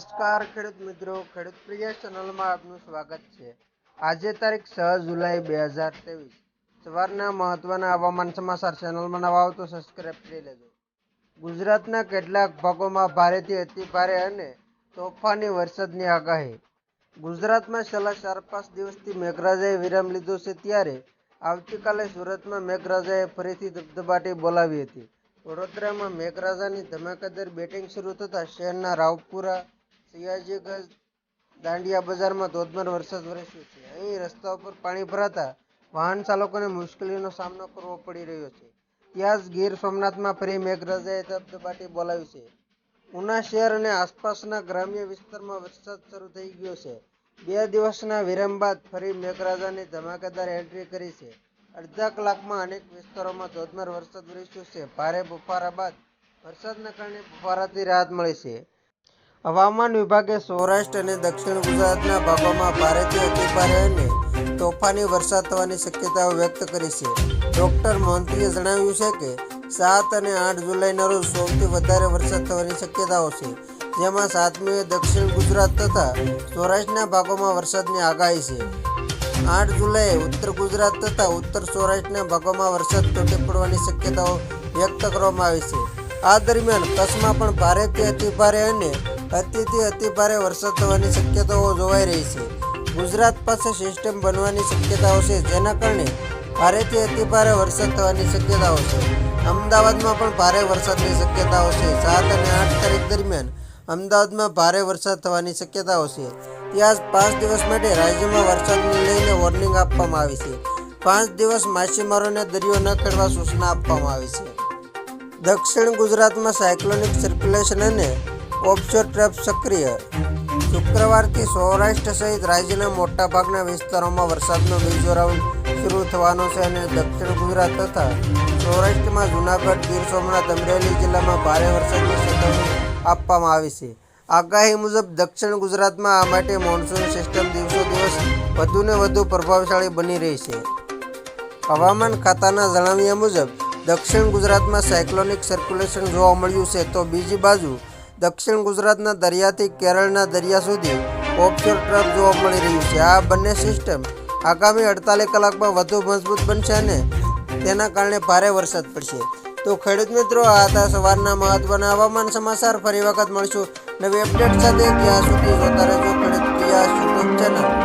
નમસ્કાર, ખેડૂત મિત્રો. ખેડૂત પ્રિય ચેનલમાં આપનું સ્વાગત છે. આજે તારીખ છ જુલાઈ બે હજાર ત્રેવીસ. સવારના મહત્વના હવામાન સમાચાર ચેનલમાં નવા આવતો સબસ્ક્રાઈબ કરી લેજો. ગુજરાતના કેટલાક ભાગોમાં ભારેથી અતિ ભારે અને તોફાની વરસાદની આગાહી. ગુજરાતમાં છેલ્લા ચાર પાંચ દિવસથી મેઘરાજાએ વિરામ લીધો છે ત્યારે આવતીકાલે સુરતમાં મેઘરાજાએ ફરીથી ધબધબાટી બોલાવી હતી. વડોદરામાં મેઘરાજાની ધમાકેદાર બેટિંગ શરૂ થતાં શહેરના રાવપુરા સયાજીગંજ દાંડિયા બજારમાં ધોધમાર વરસાદ વરસ્યો છે. અહીં રસ્તા ઉપર પાણી ભરાતા વાહન ચાલકોને મુશ્કેલીનો સામનો કરવો પડી રહ્યો છે. ત્યાં જ ગીર સોમનાથમાં ફરી મેઘરાજાએ ધબધબાટી બોલાવી છે. ઉના શહેર અને આસપાસના ગ્રામ્ય વિસ્તારમાં વરસાદ શરૂ થઈ ગયો છે. બે દિવસના વિરામ બાદ ફરી મેઘરાજાની ધમાકેદાર એન્ટ્રી કરી છે. અડધા કલાકમાં અનેક વિસ્તારોમાં ધોધમાર વરસાદ વરસ્યો છે. ભારે બફારા બાદ વરસાદના કારણે બફારાથી રાહત મળી છે. હવામાન વિભાગે સૌરાષ્ટ્ર અને દક્ષિણ ગુજરાતના ભાગોમાં ભારેથી અતિભારે અને તોફાની વરસાદ થવાની શક્યતાઓ વ્યક્ત કરી છે. ડોક્ટર મોહંતીએ જણાવ્યું છે કે, સાત અને આઠ જુલાઈના રોજ સૌથી વધારે વરસાદ થવાની શક્યતાઓ છે, જેમાં સાતમીએ દક્ષિણ ગુજરાત તથા સૌરાષ્ટ્રના ભાગોમાં વરસાદની આગાહી છે. આઠ જુલાઈએ ઉત્તર ગુજરાત તથા ઉત્તર સૌરાષ્ટ્રના ભાગોમાં વરસાદ તૂટી પડવાની શક્યતાઓ વ્યક્ત કરવામાં આવી છે. આ દરમિયાન કચ્છમાં પણ ભારેથી અતિભારે અને અતિથી અતિભારે વરસાદ થવાની શક્યતાઓ જોવાઈ રહી છે. ગુજરાત પાસે સિસ્ટમ બનવાની શક્યતાઓ છે, જેના કારણે ભારેથી અતિભારે વરસાદ થવાની શક્યતાઓ છે. અમદાવાદમાં પણ ભારે વરસાદની શક્યતાઓ છે. સાત અને આઠ તારીખ દરમિયાન અમદાવાદમાં ભારે વરસાદ થવાની શક્યતાઓ છે. ત્યાં પાંચ દિવસ માટે રાજ્યમાં વરસાદને લઈને વોર્નિંગ આપવામાં આવી છે. પાંચ દિવસ માછીમારોને દરિયો ન ખેડવા સૂચના આપવામાં આવી છે. દક્ષિણ ગુજરાતમાં સાયક્લોનિક સર્ક્યુલેશન અને ઓફશોર ટ્રેપ સક્રિય. શુક્રવારથી સૌરાષ્ટ્ર સહિત રાજ્યના મોટાભાગના વિસ્તારોમાં વરસાદનો બીજો રાઉન્ડ શરૂ થવાનો છે અને દક્ષિણ ગુજરાત તથા સૌરાષ્ટ્રમાં જૂનાગઢ, ગીર સોમનાથ, અમરેલી જિલ્લામાં ભારે વરસાદની ચેતવણી આપવામાં આવી છે. આગાહી મુજબ દક્ષિણ ગુજરાતમાં આ માટે મોન્સૂન સિસ્ટમ દિવસો દિવસ વધુને વધુ પ્રભાવશાળી બની રહી છે. હવામાન ખાતાના જણાવ્યા મુજબ દક્ષિણ ગુજરાતમાં સાયક્લોનિક સર્ક્યુલેશન જોવા મળ્યું છે તો બીજી બાજુ દક્ષિણ ગુજરાતના દરિયાથી કેરળના દરિયા સુધી ઓફશોર ટ્રફ જોવા મળી રહ્યું છે. આ બંને સિસ્ટમ આગામી અડતાલીસ કલાકમાં વધુ મજબૂત બનશે અને તેના કારણે ભારે વરસાદ પડશે. તો ખેડૂત મિત્રો, આ હતા સવારના મહત્વના હવામાન સમાચાર. ફરી વખત મળશું નવી અપડેટ સાથે. ત્યાં સુધી જોતા રહેજો ખેડૂત ચેનલ.